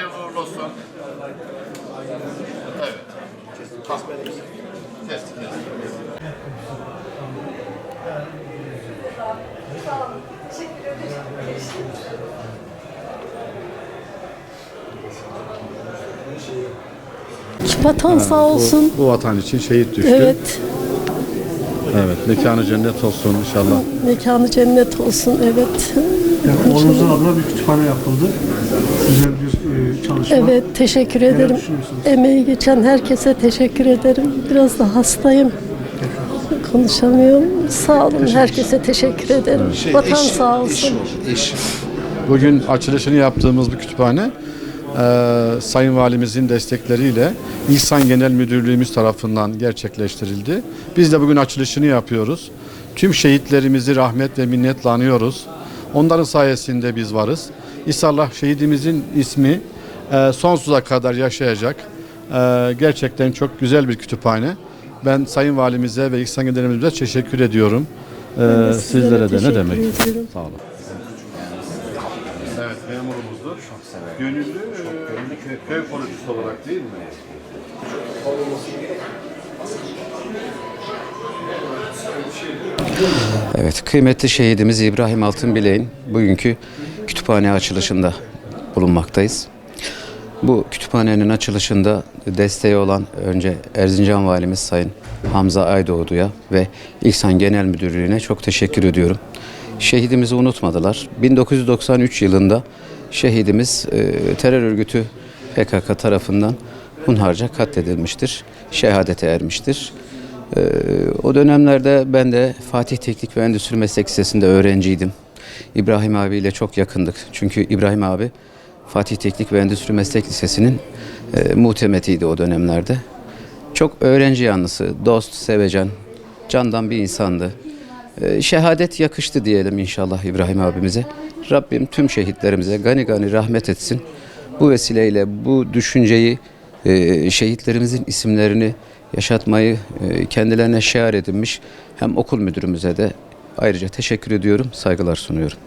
hayırlı uğurlu olsun. Evet. Test. Sağ Vatan sağ olsun. Bu, bu vatan için şehit düştü. Evet. Evet. Mekanı cennet olsun inşallah. Mekanı cennet olsun. Evet. Yani Oğuzhan abla bir kütüphane yapıldı. Güzel bir çalışma. Evet, teşekkür ederim. Emeği geçen herkese teşekkür ederim. Biraz da hastayım. Konuşamıyorum. Sağ olun. Herkese teşekkür ederim. Vatan sağ olsun. Bugün açılışını yaptığımız bu kütüphane e, Sayın Valimizin destekleriyle İhsan Genel Müdürlüğümüz tarafından gerçekleştirildi. Biz de bugün açılışını yapıyoruz. Tüm şehitlerimizi rahmet ve minnetle anıyoruz. Onların sayesinde biz varız. İnşallah şehidimizin ismi e, sonsuza kadar yaşayacak. E, gerçekten çok güzel bir kütüphane. Ben Sayın Valimize ve İhsan Müdürlüğümüze teşekkür ediyorum. E, sizlere de ne demek. ediyorum. Sağ olun. Evet memurumuzdur. Gönüllü, köy, köy korucusu olarak değil mi? Evet, kıymetli şehidimiz İbrahim Altınbilek'in bugünkü kütüphane açılışında bulunmaktayız. Bu kütüphanenin açılışında desteği olan önce Erzincan Valimiz Sayın Hamza Aydoğdu'ya ve İhsan Genel Müdürlüğü'ne çok teşekkür ediyorum. Şehidimizi unutmadılar. 1993 yılında şehidimiz e, terör örgütü PKK tarafından hunharca katledilmiştir. Şehadete ermiştir. Ee, o dönemlerde ben de Fatih Teknik ve Endüstri Meslek Lisesi'nde öğrenciydim. İbrahim abiyle çok yakındık. Çünkü İbrahim abi Fatih Teknik ve Endüstri Meslek Lisesi'nin e, muhtemetiydi o dönemlerde. Çok öğrenci yanlısı, dost, sevecen, candan bir insandı. E, şehadet yakıştı diyelim inşallah İbrahim abimize. Rabbim tüm şehitlerimize gani gani rahmet etsin. Bu vesileyle bu düşünceyi, e, şehitlerimizin isimlerini yaşatmayı e, kendilerine şiar edinmiş hem okul müdürümüze de ayrıca teşekkür ediyorum, saygılar sunuyorum.